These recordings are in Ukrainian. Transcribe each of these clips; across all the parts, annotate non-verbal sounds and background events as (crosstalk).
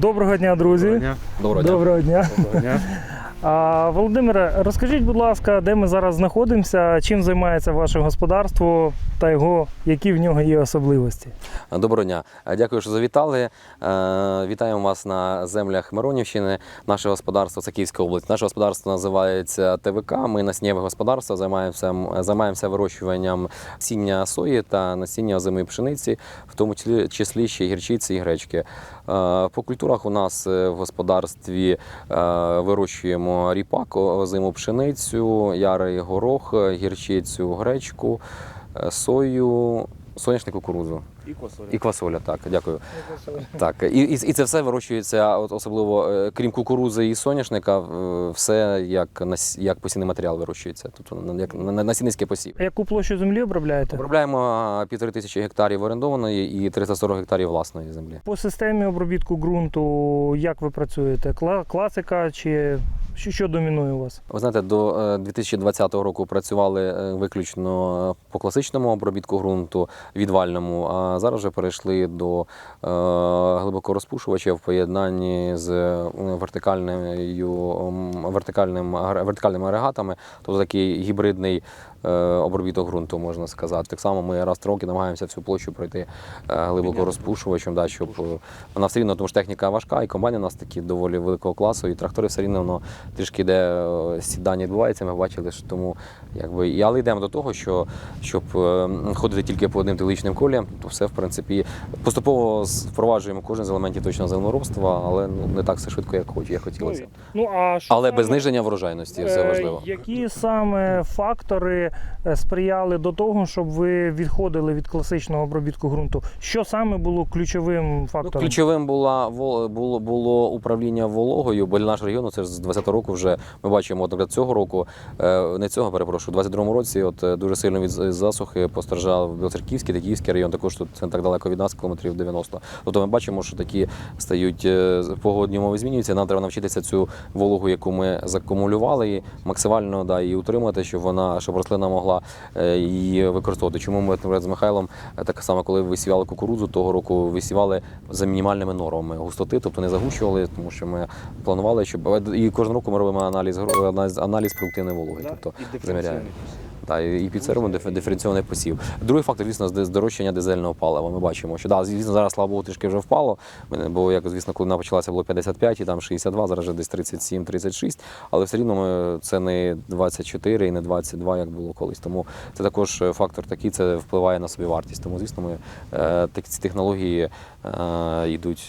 Доброго дня, друзі. Доброго дня. Доброго дня. Доброго дня. Доброго дня. (laughs) А, Володимире, розкажіть, будь ласка, де ми зараз знаходимося, чим займається ваше господарство та його, які в нього є особливості? Доброго дня. Дякую, що завітали. Вітаємо вас на землях Миронівщини. Наше господарство це Київська область. Наше господарство називається ТВК. Ми насіннєве господарство займаємося, займаємося вирощуванням сіння сої та насіння озимої пшениці, в тому числі, числі ще й гірчиці і гречки. Е, По культурах у нас е, в господарстві е, вирощуємо ріпак, озиму пшеницю, ярий горох, гірчицю, гречку, сою, соняшник кукурудзу. І косоля. І квасоля, так, дякую. Так, і, і, і це все вирощується, от особливо е, крім кукурузи і соняшника, все як, нас- як посівний матеріал вирощується. Тобто на- як на- на- насінницький посів. Яку площу землі обробляєте? Обробляємо півтори тисячі гектарів орендованої і 340 гектарів власної землі. По системі обробітку ґрунту, як ви працюєте? Кла- Класика чи що, домінує у вас? Ви знаєте, до е, 2020 року працювали е, виключно по класичному обробітку ґрунту, відвальному, а зараз вже перейшли до е, глибокорозпушувача в поєднанні з е, вертикальною вертикальним вертикальними агрегатами, тобто такий гібридний е, обробіток ґрунту, можна сказати. Так само ми раз в роки намагаємося всю площу пройти е, глибоко розпушувачем, да, щоб е, вона все рівно, тому що техніка важка, і комбайни у нас такі доволі великого класу, і трактори все рівно воно трішки йде е, сідання відбувається. Ми бачили, що тому якби але йдемо до того, що щоб е, ходити тільки по одним технологічним коліям, то все в принципі поступово впроваджуємо кожен з елементів точного землеробства, але ну не так все швидко, як хоч як хотілося. Ну, а що Але без зниження врожайності все Е, важливо. Які саме фактори е, сприяли до того, щоб ви відходили від класичного обробітку ґрунту? Що саме було ключовим Ну, фактором? ключовим була було було управління вологою, бо для нашого регіону це ж з 20-го року вже ми бачимо, наприклад, цього року, е, не цього перепрошую, у 22-му році от е, дуже сильно від засухи постраждав Білоцерківський та Київський район, також тут це не так далеко від нас, кілометрів 90. Тобто ми бачимо, що такі стають погодні умови змінюються. Нам треба навчитися цю вологу, яку ми закумулювали, і максимально да, її утримати, щоб вона щоб рослина могла е, її використовувати. Чому ми наприклад, з Михайлом е, так само, коли висівали кукурудзу того року, висівали за мінімальними нормами густоти, тобто не загущували, тому що ми планували, щоб і кожного року ми робимо аналіз, аналіз продуктивної вологи, тобто заміряємо. Та, і під це робимо диф- диференційний посів. Другий фактор, звісно, здо- здорожчання дизельного палива. Ми бачимо, що да, звісно, зараз, слава Богу, трішки вже впало. Бо, як звісно, коли вона почалася, було 55 і там 62, зараз вже десь 37-36. Але все рівно ми, це не 24 і не 22, як було колись. Тому це також е, фактор такий, це впливає на собівартість. Тому, звісно, ми е, так- ці технології е, йдуть,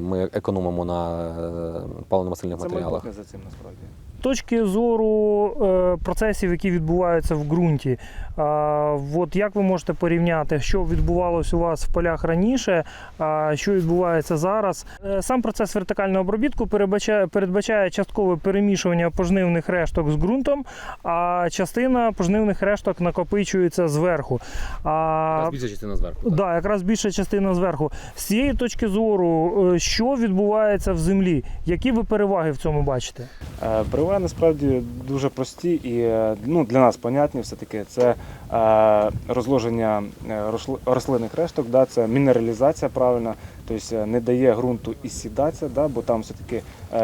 ми економимо на е, паливно-мастильних Це матеріалах. майбутнє за цим насправді. Точки зору е, процесів, які відбуваються в ґрунті, а, от як ви можете порівняти, що відбувалось у вас в полях раніше, а що відбувається зараз? Е, Сам процес вертикального обробітку передбачає, передбачає часткове перемішування пожнивних решток з ґрунтом, а частина пожнивних решток накопичується зверху. А, більша частина зверху. Да, якраз більша частина зверху. З цієї точки зору, е, що відбувається в землі? Які ви переваги в цьому бачите? Е, Переваги насправді дуже прості і е, ну, для нас понятні все-таки. Це е, розложення е, рослинних решток, да, це мінералізація правильна, тобто е, не дає ґрунту ісідатися, да, бо там все-таки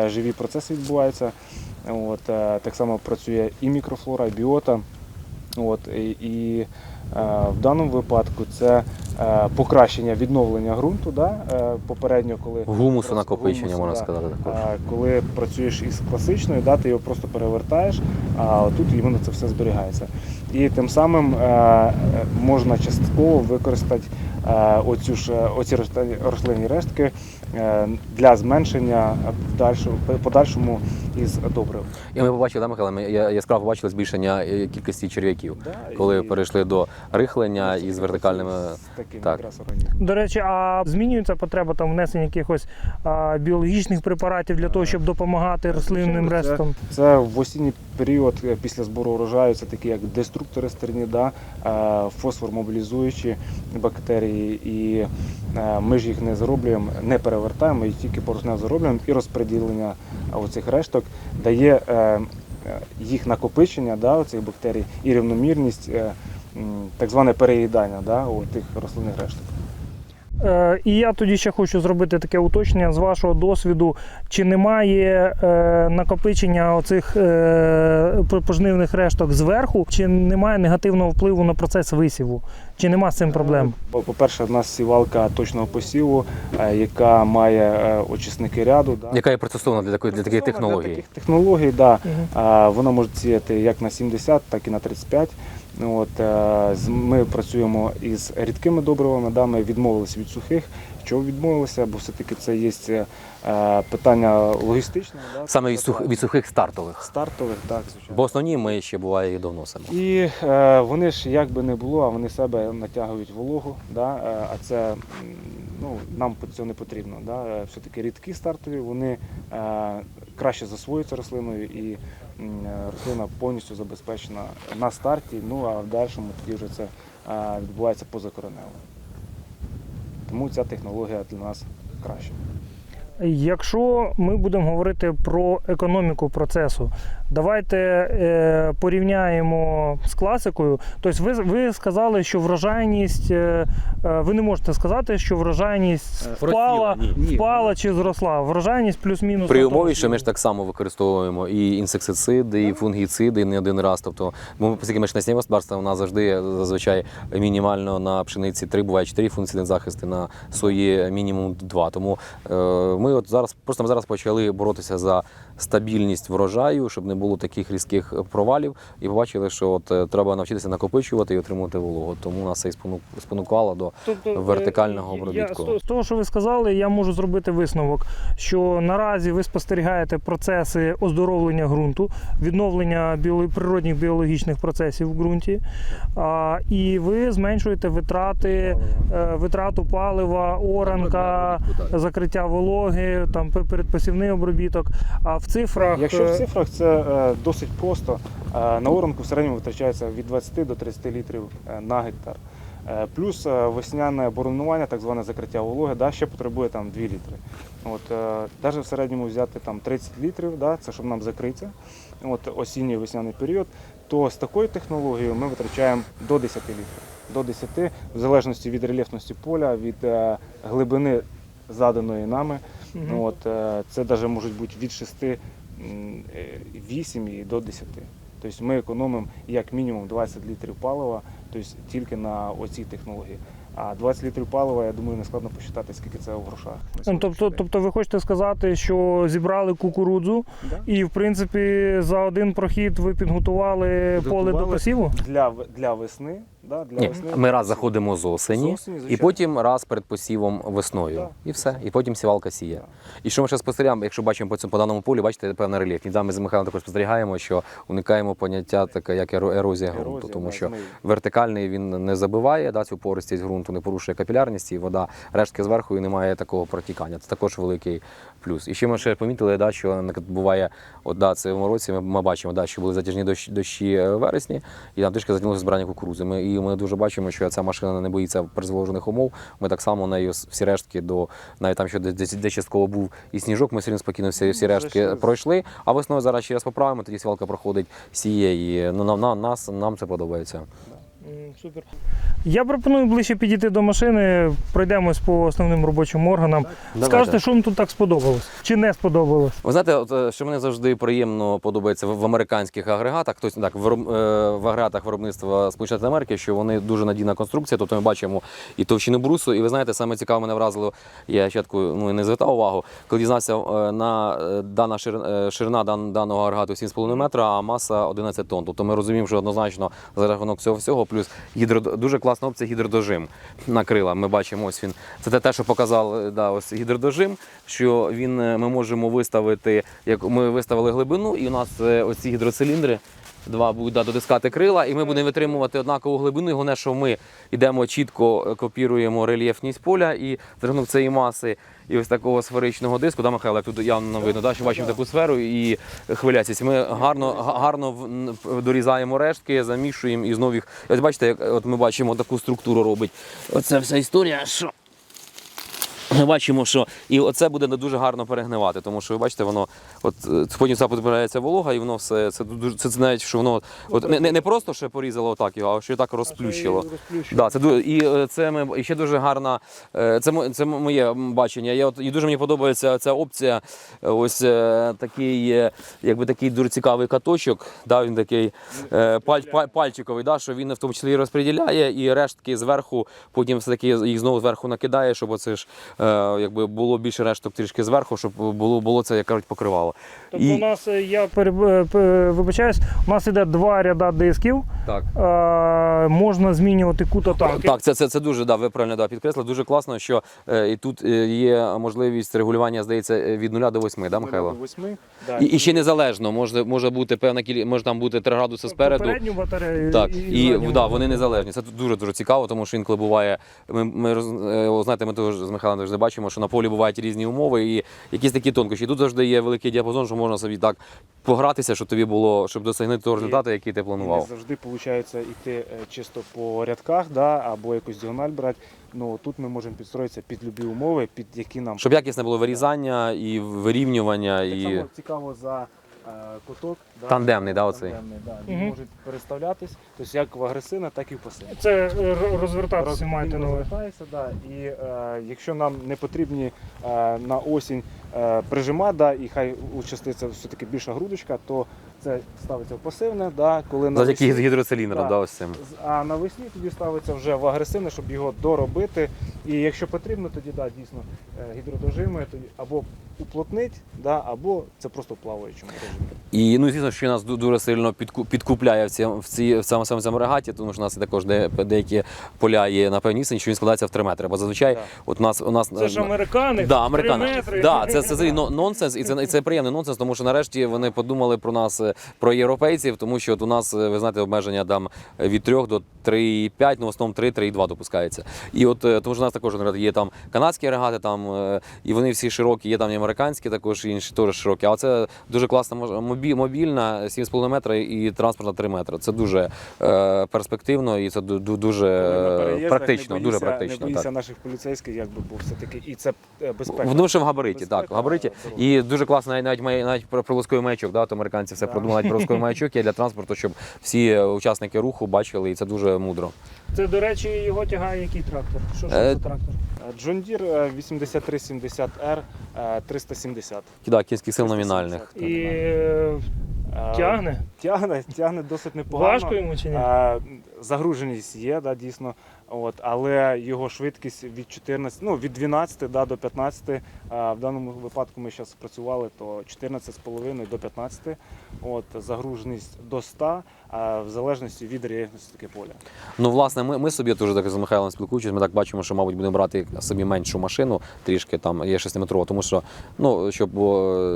живі процеси відбуваються. От, е, так само працює і мікрофлора, і біота. От, і, і е, в даному випадку це покращення відновлення ґрунту, да, е, попередньо, коли Гумусу накопичення, можна да. сказати. також. Коли працюєш із класичною, да, ти його просто перевертаєш, а тут іменно це все зберігається. І тим самим е, е, можна частково використати е, оцю ж, е, оці рослинні- рештки е, для зменшення подальшому із добрив. І ми побачили, да, Михайло, ми я- яскраво побачили збільшення е, кількості черв'яків, Да, коли і- перейшли до рихлення із вертикальними. з таким так. якраз організмом. До речі, а змінюється потреба там внесення якихось а, біологічних препаратів для того, щоб допомагати рослинним Звичайно, це- рестам? Це в осінній період е, після збору урожаю, це такі як деструктори стерні, да, е, фосформобілізуючі бактерії, і е, ми ж їх не зароблюємо, не перевертаємо, і тільки порожнево зароблюємо, і розподілення оцих решток дає е, е, їх накопичення да, цих бактерій і рівномірність, е, так зване переїдання да, у тих рослинних решток. Е, І я тоді ще хочу зробити таке уточнення з вашого досвіду. Чи немає е, накопичення оцих е, пожнивних решток зверху, чи немає негативного впливу на процес висіву? Чи нема з цим проблем? По- По-перше, у нас сівалка точного посіву, яка має очисники ряду. Да. Яка є пристосована для такої для таких Для таких технологій, да. А, Вона може сіяти як на 70, так і на 35. Ну, От, е, ми працюємо із рідкими добривами, да, ми відмовилися від сухих. Чого відмовилися? Бо все-таки це є е, питання логістичне. Да, Саме від, сух, від сухих стартових. стартових, так, звичайно. Бо основні ми ще буває їх довносимо. І е, вони ж як би не було, а вони себе натягують вологу. Да? е, А це ну, нам цього не потрібно. Да? Все-таки рідкі стартові, вони е, краще засвоюється рослиною і е, рослина повністю забезпечена на старті, ну а в дальшому тоді вже це відбувається позакоренево. Тому ця технологія для нас краща. Якщо ми будемо говорити про економіку процесу, давайте е, порівняємо з класикою. Тобто, ви, ви сказали, що врожайність, е, е, ви не можете сказати, що врожайність Е, впала, просіла, впала чи зросла. Врожайність плюс-мінус. При умові, що ми ж так само використовуємо і інсектициди, і фунгіциди не один раз. Тобто, ми оскільки ми ж господарства, у нас завжди зазвичай мінімально на пшениці три, буває чотири функційних захисти, на сої мінімум два. Тому е, ми от зараз просто ми зараз почали боротися за стабільність врожаю, щоб не було таких різких провалів, і побачили, що от е, треба навчитися накопичувати і отримувати вологу. Тому нас це і спону- спонукало до Тобто, е, вертикального обробітку. з того- З того, що ви сказали, я можу зробити висновок, що наразі ви спостерігаєте процеси оздоровлення ґрунту, відновлення природних біологічних процесів в ґрунті, і ви зменшуєте витрати, е, витрату палива, оранка, закриття вологи, там пе- передпосівний обробіток. А в цифрах Якщо е, в цифрах це е, досить просто. Е, На оранку в середньому витрачається від 20 до 30 літрів е, на гектар. Е, Плюс е, весняне боронування, так зване закриття вологи, да, ще потребує там 2 літри. От, е, навіть в середньому взяти там 30 літрів, да, це щоб нам закритися, от, осінній весняний період, то з такою технологією ми витрачаємо до 10 літрів. До 10, в залежності від рельєфності поля, від е, глибини заданої нами. Ну, от, е, це навіть можуть бути від 6, 8 і до 10. Тобто ми економимо як мінімум 20 літрів палива тобто тільки на оцій технології. А 20 літрів палива, я думаю, не складно посчитати, скільки це в грошах. Ну, Тобто, тобто ви хочете сказати, що зібрали кукурудзу, Да. і в принципі за один прохід ви підготували поле до посіву? Для, для весни. Да, для Ні, весни ми раз заходимо з осені, З осені, і звичайно. потім раз перед посівом весною. Так. І все. І потім сівалка сіє. Так. І що ми ще спостерігаємо, якщо бачимо по цьому по даному полі, бачите, певний рельєф. І там ми з Михайлом також спостерігаємо, що уникаємо поняття таке, як еро- ерозія ґрунту, Ерозія, тому да, що змиє. вертикальний він не забиває да, цю пористість ґрунту, не порушує капілярність, і вода рештки зверху і немає такого протікання. Це також великий плюс. І ще ми ще помітили, да, що наприклад, буває, от да, це в році ми, ми бачимо, да, що були затяжні дощі, дощі е, в вересні, і нам трішки затягнулося збирання кукурудзи. Ми, і ми дуже бачимо, що ця машина не боїться перезволожених умов. Ми так само нею всі рештки до навіть там, що де, де, де частково був і сніжок, ми все рівно спокійно всі, всі Ну, рештки зайшли. пройшли. А весною зараз ще раз поправимо, тоді свалка проходить, сіє. І ну, нам, нам, нас, нам це подобається. Супер. Я пропоную ближче підійти до машини, пройдемось по основним робочим органам. Давайте. Скажете, що вам тут так сподобалось чи не сподобалось? Ви знаєте, от, е, що мені завжди приємно подобається в, в американських агрегатах, тобто так, в, е, в агрегатах виробництва Сполучених Америки, що вони дуже надійна конструкція, тобто ми бачимо і товщину брусу, і ви знаєте, саме цікаво мене вразило, я спочатку ну, не звертав увагу, коли дізнався, е, на дана шир- ширина дан, даного агрегату 7,5 метра, а маса 11 тонн. Тобто ми розуміємо, що однозначно за рахунок цього всього, плюс гідро, дуже класна опція гідродожим на крила. Ми бачимо, ось він. Це те, що показав е, да, ось гідродожим, що він е, ми можемо виставити, як ми виставили глибину, і у нас е, оці гідроциліндри. Два будуть да, дотискати крила, і ми будемо витримувати однакову глибину. І головне, що ми йдемо чітко копіруємо рельєфність поля і рахунок цієї маси і ось такого сферичного диску, да, Михайло, як тут явно видно, да, що бачимо таку сферу і хвиляцість. Ми гарно, гарно дорізаємо рештки, замішуємо і знову їх. Ось бачите, як от ми бачимо таку структуру робить. Оце вся історія, що Ми бачимо, що і оце буде не дуже гарно перегнивати, тому що ви бачите, воно от потім це збирається волога, і воно все це дуже це, це навіть що воно от не, не, просто ще порізало отак його, а ще так розплющило. Да, це і е, це ми і ще дуже гарна. е, Це це моє бачення. Я от і дуже мені подобається ця опція. Ось е, такий, якби такий дуже цікавий каточок. Да, він такий паль, паль, пальчиковий, да, що він в тому числі і розподіляє, і рештки зверху, потім все таки їх знову зверху накидає, щоб оце ж якби було більше решток трішки зверху, щоб було, було це як кажуть покривало. Тобто І- у нас, е, я пере- е, вибачаюсь, у нас іде два ряда дисків. Так. Е, можна змінювати кут атаки. Так, це, це, це дуже да, ви правильно да, підкреслили. Дуже класно, що е, і тут е, є можливість регулювання, здається, е, від 0 до 8, да, Михайло? До 8, да. І, і ще незалежно, може, може бути певна кілі... може там бути 3 градуси спереду. Передню батарею Так, і задню. да, вони незалежні. Це дуже дуже цікаво, тому що інколи буває. Ми, ми е, знаєте, ми теж з Михайлом завжди бачимо, що на полі бувають різні умови і якісь такі тонкощі. І тут завжди є великий діапазон, що можна собі так погратися, щоб тобі було, щоб досягнути того результату, який ти І не планував. завжди виходить йти е, чисто по рядках, да, або якусь діагональ брати. Ну тут ми можемо підстроїтися під любі умови, під які нам Щоб якісне було вирізання і вирівнювання, Так і само цікаво за куток. Да, Тандемний, да, оцей? Тандемний, да. Він Мгм. можуть переставлятись, тобто як в агресивна, так і в пасивна. Це е, р- розвертатися Роз- маєте на увазі. розвертається, да, і е, якщо нам не потрібні е, на осінь е, прижима, да, і хай участиться все-таки більша грудочка, то це ставиться в пасивне, да, коли завдяки навесні- гідроциліндрам, Да. да, ось цим. з- А навесні тоді ставиться вже в агресивне, щоб його доробити. І якщо потрібно, тоді да, дійсно е, гідродожими тоді або уплотнить, да, або це просто в плаваючому режимі. І ну звісно, що нас дуже сильно підкупляє в цьому в ці в цьому самому регаті, тому що у нас також де, деякі поля є на певній що він складається в 3 метри. Бо зазвичай, Так. от у нас у нас Це ж на- американи. Да, три американи. метри. Да, це, це, це но- нонсенс, і це, і це приємний нонсенс, тому що нарешті вони подумали про нас, е, про європейців, тому що от у нас, е, ви знаєте, обмеження там е, від 3 до 3,5, ну в основному 3, 3,2 допускається. І от е, тому що у нас також наприклад, є там канадські регати, там, е, і вони всі широкі, є там і американські, також і інші теж широкі. Але це дуже класна мобільна 7,5 метра і транспортна 3 метри. Це дуже е, перспективно і це ду- ду- дуже е, практично, не дуже практично. Не так. наших поліцейських, якби був все-таки, і це е, безпека. Воно в габариті, Безпека, так, в габариті. І дуже класно навіть навіть, навіть про прилосковий маячок, да, от американці все Да. продумали, прилосковий маячок є для транспорту, щоб всі учасники руху бачили, і це дуже мудро. Це, до речі, його тягає який трактор? Що ж Е, це за трактор? Е, John Deere 8370R е, 370. Да, кінських сил номінальних. І е, Е, тягне? Тягне, тягне досить непогано. Важко йому чи ні? Е, Загруженість є, да, дійсно. От, але його швидкість від 14, ну, від 12 да, до 15. А в даному випадку ми зараз працювали, то 14,5 до 15. От, загруженість до 100, а в залежності від рельєфності таке поля. Ну, власне, ми, ми собі теж так з Михайлом спілкуючись, ми так бачимо, що, мабуть, будемо брати собі меншу машину, трішки там є 6-метрову, тому що ну, щоб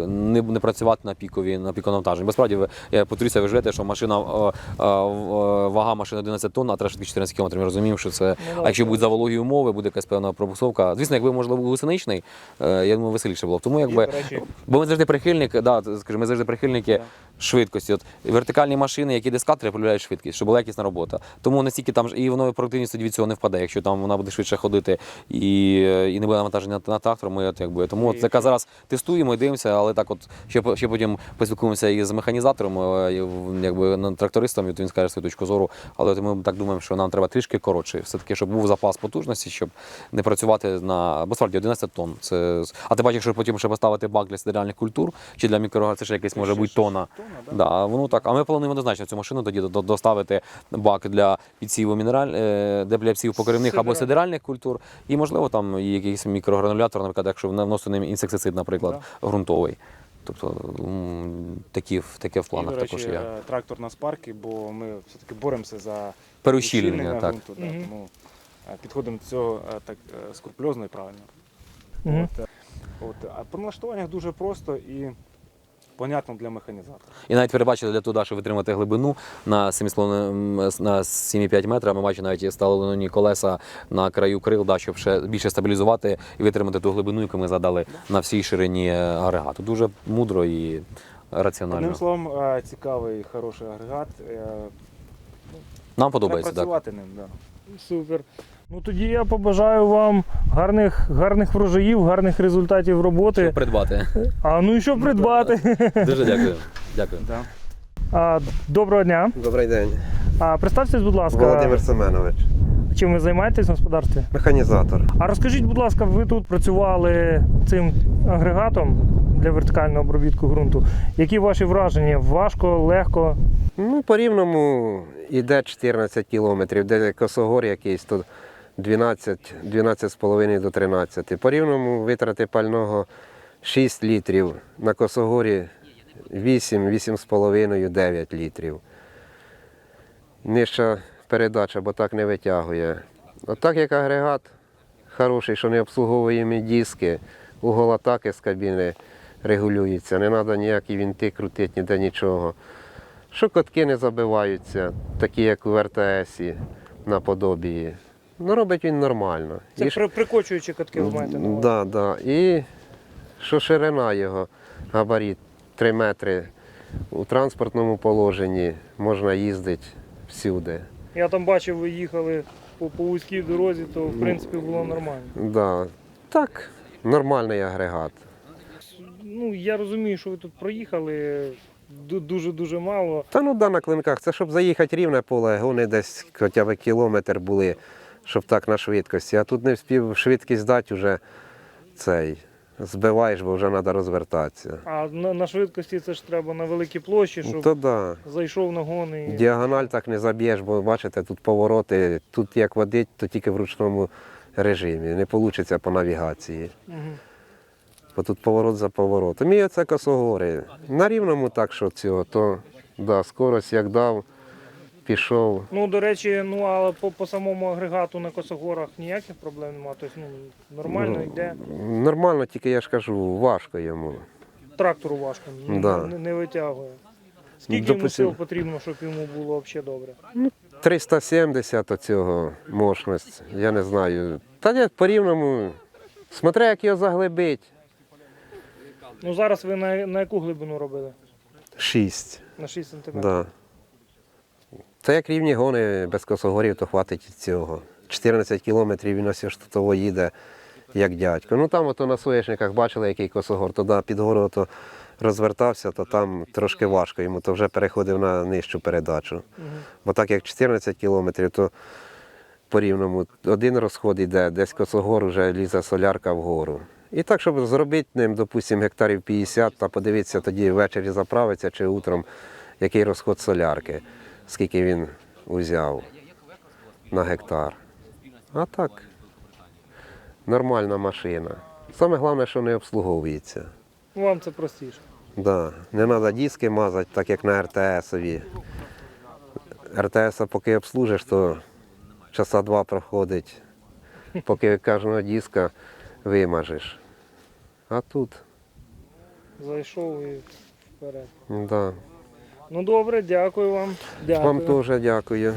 не, не працювати на пікові, на піковому навантаженні. Безправді, ви, я повторюся, ви живете, що машина, о, вага машини 11 тонн, а треба 14 км. Ми розуміємо, що це, Ну, а якщо будуть за вологі умови, буде якась певна пробуксовка. Звісно, якби можливо був гусеничний, е, я думаю, веселіше було. Тому якби Бо ми завжди прихильник, да, скажімо, ми завжди прихильники швидкості. От вертикальні машини, які дискатори полюбляють швидкість, щоб була якісна робота. Тому настільки там ж- і воно продуктивність від цього не впаде. Якщо там вона буде швидше ходити і, і не буде навантаження на, трактор, ми от якби тому от це зараз тестуємо і дивимося, але так, от ще, ще потім поспілкуємося із механізатором, е, якби трактористом, і він скаже свою точку зору. Але от ми так думаємо, що нам треба трішки коротше, все таки, щоб був запас потужності, щоб не працювати на бо справді 11 тонн. Це а ти бачиш, що потім ще поставити бак для сидеральних культур чи для мікрогар, це ще якесь може бути тона. Тона, да. Да, воно так. А ми плануємо однозначно цю машину тоді доставити бак для підсіву мінераль, е, де для підсіву покривних або Сидеральних. культур. І можливо там якийсь мікрогранулятор, наприклад, якщо вносити ним інсектицид, наприклад, ґрунтовий. Тобто такі, в- таке в І, планах до речі, також є. е, трактор на спарки, бо ми все-таки боремося за Переущільнення, так. ґрунту. Да, Мгм. тому е, підходимо до цього так скрупульозно і правильно. Мгм. От, от, а при налаштуваннях дуже просто і понятно для механізатора. І навіть перебачили для того, щоб витримати глибину на 7,5 на 7,5 метра. Ми бачимо навіть сталені колеса на краю крил, да, щоб ще більше стабілізувати і витримати ту глибину, яку ми задали на всій ширині агрегату. Дуже мудро і раціонально. Одним словом, е, цікавий, хороший агрегат. е, Нам подобається так. працювати ним. Да. Супер. Ну тоді я побажаю вам гарних, гарних врожаїв, гарних результатів роботи. Щоб придбати. А ну і що придбати? Дуже дякую. Дякую. Да. А, доброго дня. Добрий день, А представтесь, будь ласка, Володимир Семенович, чим ви займаєтесь в господарстві? механізатор. А розкажіть, будь ласка, ви тут працювали цим агрегатом для вертикального обробітку ґрунту. Які ваші враження? Важко, легко? Ну, по рівному йде 14 кілометрів, де косогор якийсь, то 12, 12,5 до 13. По рівному витрати пального 6 літрів, на косогорі 8, 8,5, 9 літрів. Нижча передача, бо так не витягує. Отак як агрегат хороший, що не обслуговуємо диски, угол атаки з кабіни регулюється, не треба ніякі вінти крутити, ніде нічого. Що котки не забиваються, такі як у РТС наподобії. Ну, робить він нормально. Це І при, прикочуючі катки ви маєте на увазі? Да, да. І що ширина його, габарит 3 метри. У транспортному положенні можна їздити всюди. Я там бачив, ви їхали по, по вузькій дорозі, то в принципі було нормально. Да. Так, нормальний агрегат. Ну, я розумію, що ви тут проїхали дуже-дуже мало. Та ну да, на клинках. Це щоб заїхати рівне поле, гони десь хоча б кілометр були, щоб так на швидкості. А тут не встиг швидкість дати, вже цей. Збиваєш, бо вже треба розвертатися. А на, на швидкості це ж треба на великій площі, щоб То да. зайшов на гони. і- Діагональ так не заб'єш, бо бачите, тут повороти, тут як водить, то тільки в ручному режимі. Не вийде по навігації. Мгм. Бо тут поворот за поворотом. І оце косогори. На рівному так, що цього, то да, скорость як дав, пішов. Ну, до речі, ну але по, по самому агрегату на косогорах ніяких проблем немає. Тобто, ну, нормально Ну, йде. Нормально, тільки я ж кажу, важко йому. Трактору важко, ну, Да. не, не витягує. Скільки йому Допустим- сил потрібно, щоб йому було взагалі добре? 370 оцього мощність, я не знаю. Та я по рівному, смотря як його заглибить, Ну зараз ви на, на яку глибину робили? 6. На 6 см. Да. Та як рівні гони без косогорів, то хватить цього. 14 кілометрів він ось тут їде, як дядько. Ну там ото на соєшниках бачили, який косогор, туди під гору то розвертався, то там трошки важко йому, то вже переходив на нижчу передачу. Бо так як 14 кілометрів, то по рівному один розход йде, десь косогор вже лізе солярка вгору. І так, щоб зробити ним, допустимо, гектарів 50, та подивитися тоді ввечері заправиться чи утром, який розход солярки, скільки він узяв на гектар. А так, нормальна машина. Саме головне, що не обслуговується. Вам це простіше. Да. Не треба диски мазати, так як на РТСові. РТС поки обслужиш, то часа два проходить, поки кожного диска вимажеш. А тут, Зайшов і вперед. да. Ну добре, дякую вам. Дякую. вам теж дякую.